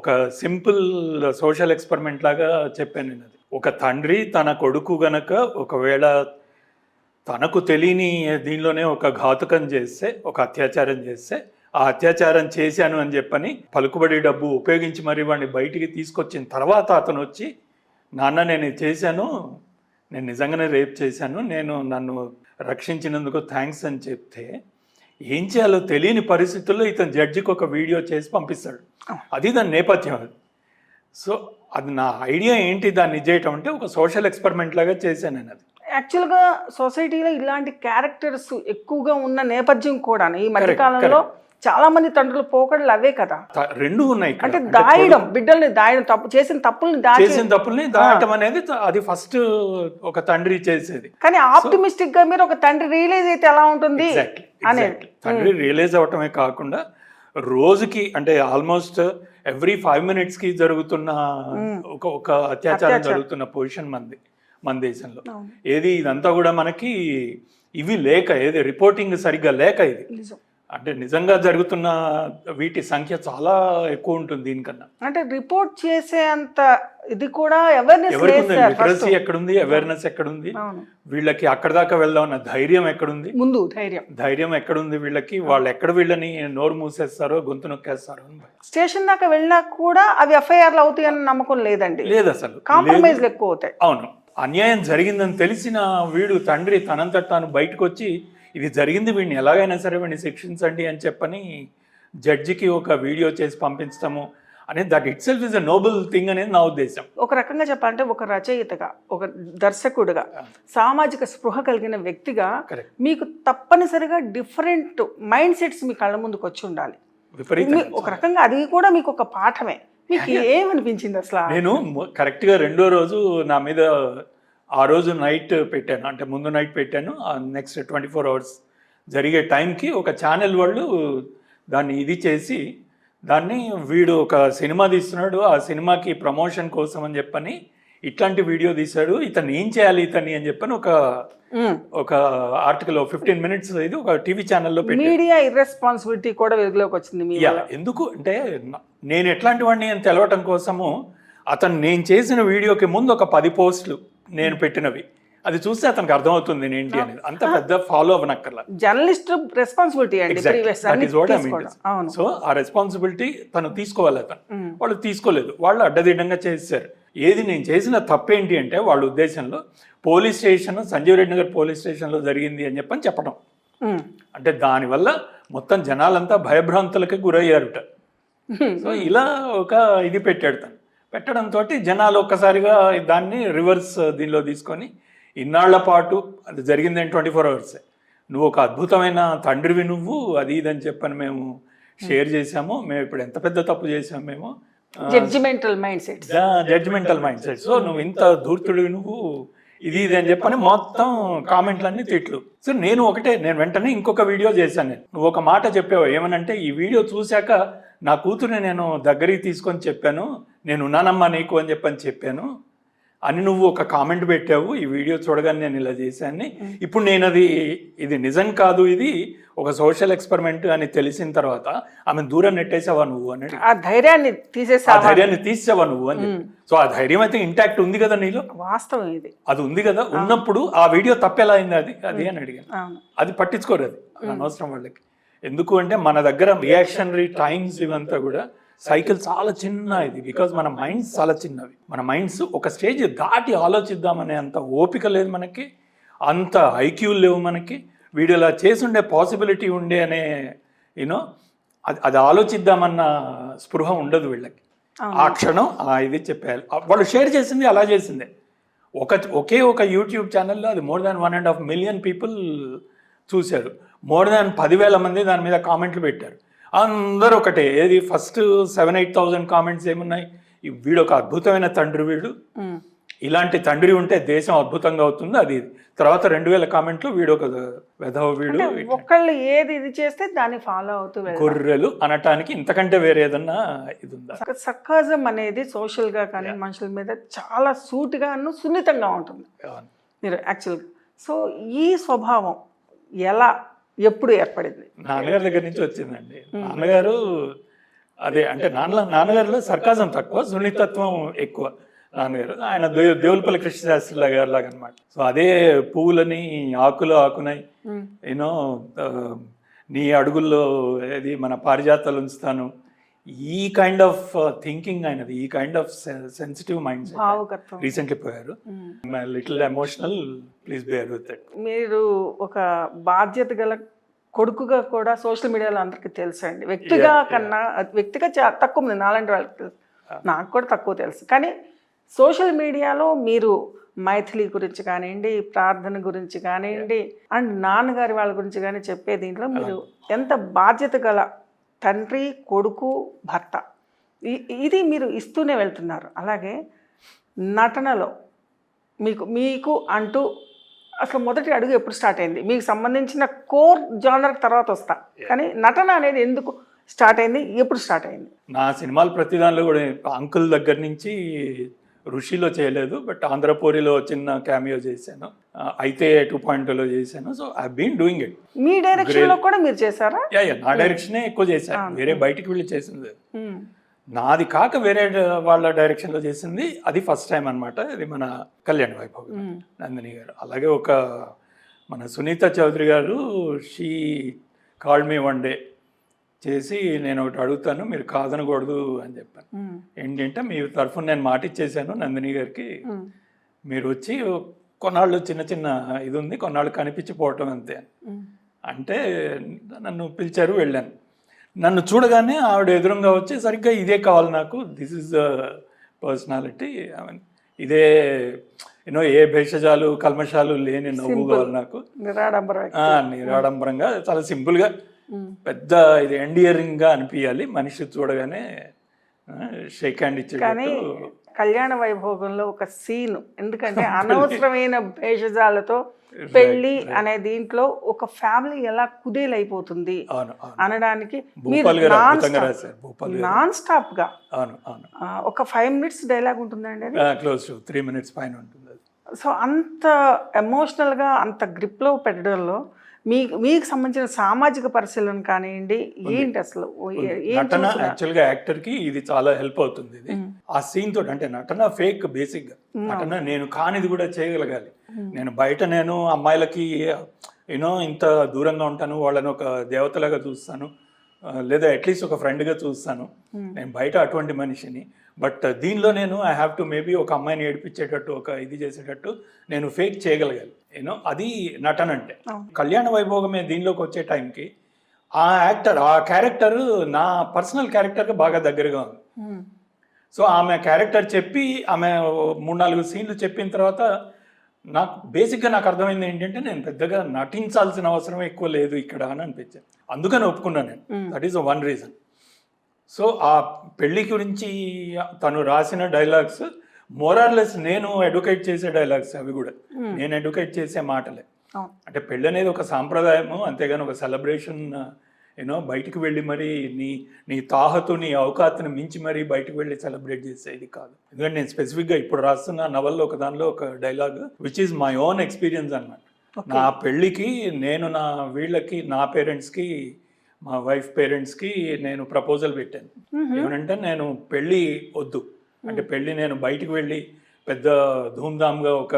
ఒక simple social experiment లాగా చెప్పాను నేను అది. ఒక తండ్రి తన కొడుకు గనక ఒకవేళ తనకు తెలియని దీనిలోనే ఒక ఘాతుకం చేస్తే ఒక అత్యాచారం చేస్తే ఆ అత్యాచారం చేశాను అని చెప్పని పలుకుబడి డబ్బు ఉపయోగించి మరి వాడిని బయటికి తీసుకొచ్చిన తర్వాత అతను వచ్చి నాన్న నేను ఇది చేశాను నేను నిజంగానే రేప్ చేశాను నేను నన్ను రక్షించినందుకు థ్యాంక్స్ అని చెప్తే ఏం చేయాలో తెలియని పరిస్థితుల్లో ఇతను జడ్జికి ఒక వీడియో చేసి పంపిస్తాడు. అది దాని నేపథ్యం అది. సో అది నా ఐడియా ఏంటి? దాన్ని చేయటం అంటే ఒక సోషల్ ఎక్స్పెరిమెంట్ లాగా చేశాను నేను అది. యాక్చువల్గా సొసైటీలో ఇలాంటి క్యారెక్టర్స్ ఎక్కువగా ఉన్న నేపథ్యం కూడా ఈ మధ్యకాలంలో చాలా మంది తండ్రుల పోకడలు అవే కదా రెండు ఉన్నాయి. అంటే దాయడం బిడ్డల్ని దాయడం తప్పు చేసిన తప్పుల్ని చేసిన తప్పుల్ని దాటం అనేది అది ఫస్ట్ ఒక తండ్రి చేసేది కానీ ఆప్టిమిస్టిక్గా మీరు ఒక తండ్రి రియలైజ్ అయితే ఎలా ఉంటుంది అనేది. తండ్రి రియలైజ్ అవటమే కాకుండా రోజుకి అంటే ఆల్మోస్ట్ ఎవ్రీ ఫైవ్ మినిట్స్కి జరుగుతున్న ఒక ఒక అత్యాచారం జరుగుతున్న పొజిషన్ మంది మన దేశంలో. ఏది ఇదంతా కూడా మనకి ఇవి లేక ఏది రిపోర్టింగ్ సరిగ్గా లేక ఇది. అంటే నిజంగా జరుగుతున్న వీటి సంఖ్య చాలా ఎక్కువ ఉంటుంది దీనికన్నా. అంటే రిపోర్ట్ చేసే అంత ఇది కూడా అవేర్నెస్ లిటరసీ ఎక్కడుంది? అవేర్నెస్ ఎక్కడుంది? వీళ్ళకి అక్కడ దాకా వెళ్దాం అన్న ధైర్యం ఎక్కడుంది? ముందు ధైర్యం. ధైర్యం ఎక్కడుంది వీళ్ళకి? వాళ్ళు ఎక్కడ వీళ్ళని నోరు మూసేస్తారో గొంతు నొక్కేస్తారో. స్టేషన్ దాకా వెళ్ళినా కూడా అవి ఎఫ్ఐఆర్లు అవుతాయన్న నమ్మకం లేదండి. లేదు అసలు. కాంప్రమైజ్లు ఎక్కువ అవుతాయి. అవును. అన్యాయం జరిగిందని తెలిసిన వీడు తండ్రి తనంతట తాను బయటకు వచ్చి ఇది జరిగింది వీడిని ఎలాగైనా సరే వీడిని శిక్షించండి అని చెప్పని జడ్జికి ఒక వీడియో చేసి పంపించడము అనేది that itself is a noble thing అనేది నా ఉద్దేశం. ఒక రకంగా చెప్పాలంటే ఒక రచయితగా ఒక దర్శకుడిగా సామాజిక స్పృహ కలిగిన వ్యక్తిగా మీకు తప్పనిసరిగా డిఫరెంట్ మైండ్ సెట్స్ మీ కళ్ళ ముందుకు వచ్చి ఉండాలి. ఒక రకంగా అది కూడా మీకు ఒక పాఠమే. మీకు ఏమనిపించింది అసలు? నేను కరెక్ట్గా రెండో రోజు నా మీద ఆ రోజు నైట్ పెట్టాను. అంటే ముందు నైట్ పెట్టాను. నెక్స్ట్ ట్వంటీ ఫోర్ అవర్స్ జరిగే టైంకి ఒక ఛానల్ వాళ్ళు దాన్ని ఇది చేసి దాన్ని వీడు ఒక సినిమా తీస్తున్నాడు. ఆ సినిమాకి ప్రమోషన్ కోసం అని చెప్పని ఇట్లాంటి వీడియో తీశాడు. ఇతను ఏం చేయాలి ఇతన్ని అని చెప్పని ఒక. ఒక ఆర్టికల్ ఫిఫ్టీన్ మినిట్స్ ఇది ఒక టీవీ ఛానల్లో మీడియా ఇర్రెస్పాన్సిబిలిటీ కూడా వెలుగులోకి వచ్చింది. ఎందుకు? అంటే నేను ఎట్లాంటి వాడిని అని తెలవటం కోసము అతను నేను చేసిన వీడియోకి ముందు ఒక పది పోస్టులు నేను పెట్టినవి. అది చూస్తే అతనికి అర్థమవుతుంది ఏంటి అనేది. అంత పెద్ద ఫాలో అవ్వనక్కర్లా. జర్నలిస్ట్ రెస్పాన్సిబిలిటీ అండి సో ఆ రెస్పాన్సిబిలిటీ తను తీసుకోవాలి అతను. వాళ్ళు తీసుకోలేదు. వాళ్ళు అడ్డదిడ్డంగా చేశారు. ఏది నేను చేసిన తప్పేంటి అంటే వాళ్ళ ఉద్దేశంలో police station Sanjeev Reddy Nagar police స్టేషన్లో జరిగింది అని చెప్పని చెప్పడం. అంటే దానివల్ల మొత్తం జనాలంతా భయభ్రాంతులకి గురయ్యారుట. సో ఇలా ఒక ఇది పెట్టాడు తను. పెట్టడంతో జనాలు ఒక్కసారిగా దాన్ని రివర్స్ దీనిలో తీసుకొని ఇన్నాళ్ళ పాటు అది జరిగింది ట్వంటీ ఫోర్ అవర్స్. నువ్వు ఒక అద్భుతమైన తండ్రివి నువ్వు అది ఇది అని చెప్పని మేము షేర్ చేశాము. మేము ఇప్పుడు ఎంత పెద్ద తప్పు చేసాము మేము? Judgemental mindsets judgemental mindset so నువ్వు ఇంత ధూర్తుడివి నువ్వు ఇది ఇది అని చెప్పని మొత్తం కామెంట్లన్నీ తిట్లు. సో నేను ఒకటే నేను వెంటనే ఇంకొక వీడియో చేశాను నేను. నువ్వు ఒక మాట చెప్పావు ఏమనంటే ఈ వీడియో చూశాక నా కూతురుని నేను దగ్గరికి తీసుకొని చెప్పాను నేను ఉన్నానమ్మా నీకు అని చెప్పని చెప్పాను. అని నువ్వు ఒక కామెంట్ పెట్టావు ఈ వీడియో చూడగానే నేను ఇలా చేశాను ఇప్పుడు నేను అది ఇది నిజం కాదు ఇది ఒక సోషల్ ఎక్స్పెరిమెంట్ అని తెలిసిన తర్వాత ఆమె దూరం నెట్టేసావా నువ్వు అని. ఆ ధైర్యాన్ని ఆ తీసేసా ధైర్యాన్ని తీసావా నువ్వు అని. సో ఆ ధైర్యం అయితే ఇంటాక్ట్ ఉంది కదా నీలో? వాస్తవం ఇది. అది ఉంది కదా? ఉన్నప్పుడు ఆ వీడియో తప్పెలా అయింది అది? అది అని అడిగాను. అది పట్టించుకోరు అది అనవసరం వాళ్ళకి. ఎందుకు అంటే మన దగ్గర రియాక్షనరీ టైమ్స్ ఇవంతా కూడా సైకిల్ చాలా చిన్న ఇది బికాజ్ మన మైండ్స్ చాలా చిన్నవి. మన మైండ్స్ ఒక స్టేజ్ దాటి ఆలోచిద్దామనే అంత ఓపిక లేదు మనకి అంత ఐక్యూ లేవు మనకి. వీడు ఇలా చేసుండే పాసిబిలిటీ ఉండే అనే యూనో అది అది ఆలోచిద్దామన్న స్పృహ ఉండదు వీళ్ళకి. ఆ క్షణం ఆ ఇది చెప్పారు. ఆ వాళ్ళు షేర్ చేసింది అలా చేసిందే. ఒక ఒకే ఒక యూట్యూబ్ ఛానల్లో అది more than one and half million people చూశారు. మోర్ దాన్ పదివేల మంది దాని మీద కామెంట్లు పెట్టారు. అందరూ ఒకటే. ఏది? First seven eight thousand comments ఏమున్నాయి? వీడు ఒక అద్భుతమైన తండ్రి వీడు. ఇలాంటి తండ్రి ఉంటే దేశం అద్భుతంగా అవుతుంది. అది. తర్వాత రెండు వేల కామెంట్లు వీడు ఒక వెధవ వీడు. ఒకళ్ళు ఏది ఇది చేస్తే దాన్ని ఫాలో అవుతూ వెళ్ళాలి గొర్రెలు అనటానికి ఇంతకంటే వేరే ఏదన్నా ఇది ఉందా సర్కాజం అనేది సోషల్గా కానీ మనుషుల మీద చాలా సూటిగాను సున్నితంగా ఉంటుంది. మీరు యాక్చువల్గా సో ఈ స్వభావం ఎలా ఎప్పుడు ఏర్పడింది? నాన్నగారి దగ్గర నుంచి వచ్చిందండి. నాన్నగారు అదే అంటే నాన్న నాన్నగారిలో సర్కాజం తక్కువ సున్నితత్వం ఎక్కువ. నాన్నగారు ఆయన దేవులపల్లి కృష్ణశాస్త్రి గారి లాగా అనమాట సో అదే పువ్వులని ఆకులు ఆకునై ఉమ్. యూనో నీ అడుగుల్లో ఏది మన పారిజాతాలు ఉంచుతాను ఈ కైండ్ ఆఫ్ థింకింగ్ ఆయనది ఈ kind of sensitive mind recently పోయారు. లిటిల్ ఎమోషనల్ ప్లీజ్ విత్ మీరు ఒక బాధ్యత గల కొడుకుగా కూడా సోషల్ మీడియాలో అందరికీ తెలుసు అండి వ్యక్తిగా కన్నా వ్యక్తిగా తక్కువ మంది నాలాంటి వాళ్ళకి తెలుసు. నాకు కూడా తక్కువ తెలుసు. కానీ సోషల్ మీడియాలో మీరు మైథిలి గురించి కానివ్వండి ప్రార్థన గురించి కానివ్వండి అండ్ నాన్నగారి వాళ్ళ గురించి కానీ చెప్పే దీంట్లో మీరు ఎంత బాధ్యత గల తండ్రి కొడుకు భర్త. ఇది మీరు ఇస్తూనే వెళ్తున్నారు. అలాగే నటనలో మీకు మీకు అంటూ అసలు మొదటి అడుగు ఎప్పుడు స్టార్ట్ అయింది? మీకు సంబంధించిన కోర్ జానర్ తర్వాత వస్తా. కానీ నటన అనేది ఎందుకు స్టార్ట్ అయింది? ఎప్పుడు స్టార్ట్ అయింది? నా సినిమాలు ప్రతి దానిలో కూడా అంకుల్ దగ్గర నుంచి ఋషిలో చేయలేదు బట్ ఆంధ్రపూరిలో చిన్న క్యామియో చేశాను. అయితే టూ పాయింట్లో చేశాను. So I been doing it మీ డైరెక్షన్లో కూడా మీరు చేశారా? యా యా నా డైరెక్షనే ఎక్కువ చేశాను వేరే బయటికి వెళ్ళి చేసింది. నాది కాక వేరే వాళ్ళ డైరెక్షన్లో చేసింది. అది ఫస్ట్ టైం అన్నమాట. ఇది మన కళ్యాణ్ వైభవ్. నందిని గారు. అలాగే ఒక మన సునీత చౌదరి గారు she call me one day చేసి నేను ఒకటి అడుగుతాను మీరు కాదనకూడదు అని చెప్పాను. ఏంటంటే మీ తరఫున నేను మాట ఇచ్చేసాను నందిని గారికి. మీరు వచ్చి కొన్నాళ్ళు చిన్న చిన్న ఇది ఉంది కొన్నాళ్ళు కనిపించిపోవటం అంతే. అంటే నన్ను పిలిచారు వెళ్ళాను నన్ను చూడగానే ఆవిడ ఎదురుగా వచ్చి సరిగ్గా ఇదే కావాలి నాకు దిస్ ఇస్ ద పర్సనాలిటీ ఇదే యూనో ఏ భేషజాలు కల్మషాలు లేని నవ్వు కావాలి నాకు నిరాడంబరంగా చాలా సింపుల్గా. పెద్ద ఇది ఎండియరింగ్గా అనిపించాలి మనిషి చూడగానే షేక్ హ్యాండ్ కానీ ఇచ్చేటట్టు కళ్యాణ వైభోగంలో ఒక సీన్. ఎందుకంటే అనవసరమైన భేషజాలతో పెళ్ళి అనే దీంట్లో ఒక ఫ్యామిలీ ఎలా కుదేలైపోతుంది అనడానికి నాన్ స్టాప్గా అవును అవును. ఆ, ఒక ఫైవ్ మినిట్స్ డైలాగ్ ఉంటుందండి క్లోజ్ త్రీ మినిట్స్ పైన ఉంటుంది సో అంత ఎమోషనల్గా అంత గ్రిప్లో పెట్టడంలో మీ మీకు సంబంధించిన సామాజిక పరిశీలన కానివ్వండి ఏంటి అసలు? నటన చూసినా? యాక్చువల్గా యాక్టర్కి ఇది చాలా హెల్ప్ అవుతుంది ఇది. ఆ సీన్ తోటి అంటే నటన ఫేక్ బేసిక్గా నటన నేను కానిది కూడా చేయగలగాలి. నేను బయట నేను అమ్మాయిలకి యూనో ఇంత దూరంగా ఉంటాను వాళ్ళని ఒక దేవతలాగా చూస్తాను లేదా అట్లీస్ట్ ఒక ఫ్రెండ్గా చూస్తాను. నేను బయట అటువంటి మనిషిని. బట్ దీనిలో నేను ఐ హ్యావ్ టు మేబీ ఒక అమ్మాయిని ఏడిపించేటట్టు ఒక ఇది చేసేటట్టు నేను ఫేక్ చేయగలగాలి యూనో అది నటన అంటే. కళ్యాణ వైభోగమే దీనిలోకి వచ్చే టైంకి ఆ యాక్టర్ ఆ క్యారెక్టర్ నా పర్సనల్ క్యారెక్టర్కి బాగా దగ్గరగా ఉంది. సో ఆమె క్యారెక్టర్ చెప్పి ఆమె మూడు నాలుగు సీన్లు చెప్పిన తర్వాత నాకు బేసిక్గా నాకు అర్థమైంది ఏంటంటే నేను పెద్దగా నటించాల్సిన అవసరం ఎక్కువ లేదు ఇక్కడ అని అనిపించింది. అందుకని ఒప్పుకున్నాను నేను. That is one reason so ఆ పెళ్ళి గురించి తను రాసిన డైలాగ్స్ మోరార్లెస్ నేను ఎడ్యుకేట్ చేసే డైలాగ్స్ అవి కూడా. నేను ఎడ్యుకేట్ చేసే మాటలే. అంటే పెళ్ళి అనేది ఒక సాంప్రదాయము అంతేగాని ఒక సెలబ్రేషన్ యూనో బయటికి వెళ్ళి మరి నీ నీ తాహతు నీ అవకాశను మించి మరీ బయటికి వెళ్ళి సెలబ్రేట్ చేసేది కాదు. ఎందుకంటే నేను స్పెసిఫిక్గా ఇప్పుడు రాస్తున్న నవల్లో ఒక దానిలో ఒక dialogue which is my own experience అన్నమాట. నా పెళ్ళికి నేను నా వీళ్ళకి నా పేరెంట్స్కి మా వైఫ్ పేరెంట్స్కి నేను ప్రపోజల్ పెట్టాను. ఏమనంటే నేను పెళ్ళి వద్దు. అంటే పెళ్ళి నేను బయటికి వెళ్ళి పెద్ద ధూమ్ధామ్గా ఒక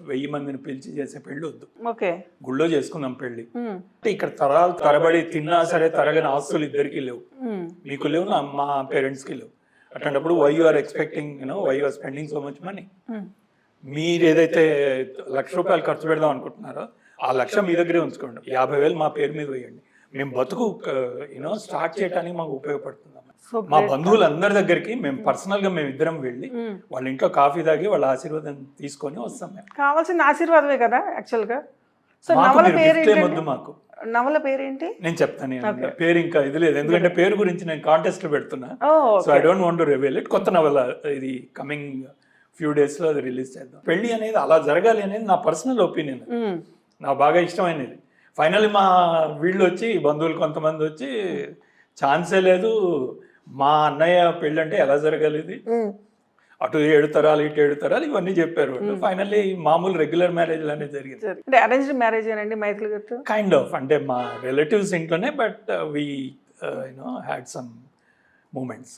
వెయ్యి మందిని పిలిచి చేసే పెళ్ళి వద్దు. గుళ్ళో చేసుకుందాం పెళ్ళి. అంటే ఇక్కడ తరాలు తరబడి తిన్నా సరే తరగని ఆస్తులు ఇద్దరికి లేవు. మీకు లేవు నా మా పేరెంట్స్కి లేవు. అట్లాంటప్పుడు why you are expecting you know why you are spending so much money. మీరు ఏదైతే లక్ష రూపాయలు ఖర్చు పెడదాం అనుకుంటున్నారో ఆ లక్ష మీ దగ్గరే ఉంచుకోండి. యాభై వేలు మా పేరు మీద వేయండి. మేము బతుకు యూనో స్టార్ట్ చేయడానికి మాకు ఉపయోగపడుతుంది మా బంధువులందరి దగ్గరికి మేము పర్సనల్గా మేము ఇద్దరం వెళ్ళి మ్మ్. వాళ్ళ ఇంట్లో కాఫీ తాగి వాళ్ళ ఆశీర్వాదం తీసుకొని వస్తాం మేము. కావాల్సిన ఆశీర్వాదమే కదా యాక్చువల్గా? సో నవల పేరు మాకు. నవల పేరేంటి? నేను చెప్తాను ఏమన్నా. పేరు ఇంకా ఇది లేదు. ఎందుకంటే పేరు గురించి నేను కాంటెస్ట్ పెడుతున్నా. So I don't want to reveal it కొత్త నవల ఇది కమింగ్ ఫ్యూ డేస్లో అది రిలీజ్ చేద్దాం. పెళ్ళి అనేది అలా జరగాలి అనేది నా పర్సనల్ ఒపీనియన్ మ్మ్. నాకు బాగా ఇష్టమైనది. ఫైనల్లీ మా వీళ్ళు వచ్చి బంధువులు కొంతమంది వచ్చి ఛాన్సే లేదు మా అన్నయ్య పెళ్ళి అంటే ఎలా జరగాలి ఇది మ్మ్. అటు ఏడు తరాలు ఇటు ఏడు తరాలు ఇవన్నీ చెప్పారు. ఫైనల్లీ మామూలు రెగ్యులర్ మ్యారేజ్ అనేది జరిగింది. అంటే అరేంజ్డ్ మ్యారేజ్ ఏనండి మైథిలి గారు కైండ్ ఆఫ్ అంటే మా రిలేటివ్స్ ఇంట్లోనే but we you know had some moments